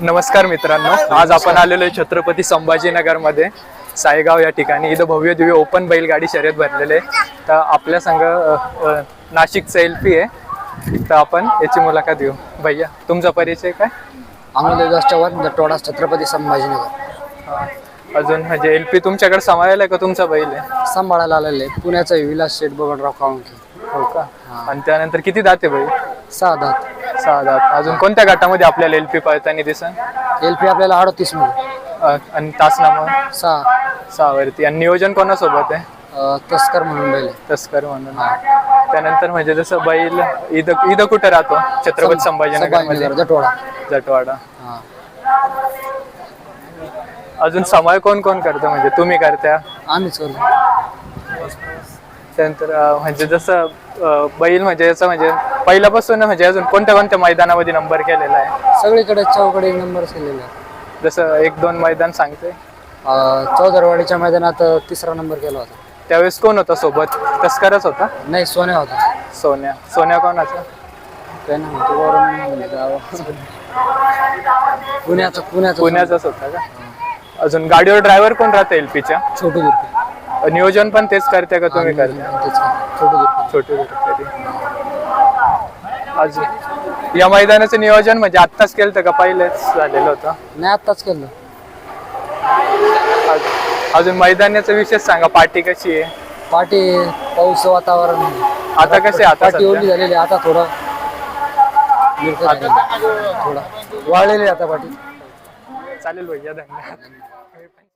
नमस्कार मित्रांनो आज आपण आलेलो आहे छत्रपती संभाजीनगरमध्ये सायगाव या ठिकाणी. इथं भव्य दिव्य ओपन बैलगाडी शर्यत भरलेले आहे. तर आपल्या संघ नाशिकचं एल पी आहे. तर आपण याची मुलाखत घेऊ. भैया तुमचा परिचय काय? आम्ही विलास चव्हाण जटवाडा छत्रपती संभाजीनगर. अजून म्हणजे एल पी तुमच्याकडे आहे का? तुमचा बैल आहे? सांभाळायला आलेले पुण्याचा विलास शेठ बबनराव काळुंके. हो का? आणि त्यानंतर किती दाते बैल सहा दात. सहा दात अजून कोणत्या गटामध्ये आपल्याला एल पी पळताना दिसन? एल पी आपल्याला अडतीसमध्ये. अ, आणि तासनामा सहा. सहावरती आणि नियोजन कोणासोबत आहे? अं, तस्कर म्हणून बैल आहे. तस्कर म्हणून. त्यानंतर म्हणजे जसं बैल इथं इथं कुठं राहतो? छत्रपती संभाजीनगर जटवाडा. जटवाडा. हा. अजून समय कोण कोण करतं? म्हणजे तुम्ही करत्या आम्हीच करतो. त्यानंतर अं, म्हणजे जसं अं, बैल म्हणजे याचं म्हणजे पहिल्यापासून म्हणजे अजून कोणत्या कोणत्या मैदानामध्ये नंबर केलेला आहे? सगळीकडे चौकडे एक नंबर केलेला आहे. जसं एक दोन मैदान सांगते अं, चौदरवाडीच्या मैदानात अं, तिसरा नंबर केला होता. त्यावेळेस कोण होता सोबत? तस्करच होता? नाही सोन्या होता. सोन्या. सोन्या कोणाचा? काय वरून गाव. पुण्याचा पुण्याचा पुण्याचाच होता का? अजून गाडीवर ड्रायव्हर कोण राहतं एलपीच्या छोटू दुर्पे नियोजन पण तेच करते का तुम्ही करता? छोटू दुर्पे छोटे अजून या मैदानाचं नियोजन म्हणजे आत्ताच केलं का? पहिलेच झालेलं होतं. नाही आत्ताच केलं. अजून- अजून मैदानाचा विशेष सांगा पार्टी कशी आहे? पाठी पाऊस वातावरण आता कसे आता पाठी ओली सध्या? झालेली आता थोडं मिरकत झालेली. थोडा वाळलेली आता पाठी चालेल भैया धन्यवाद.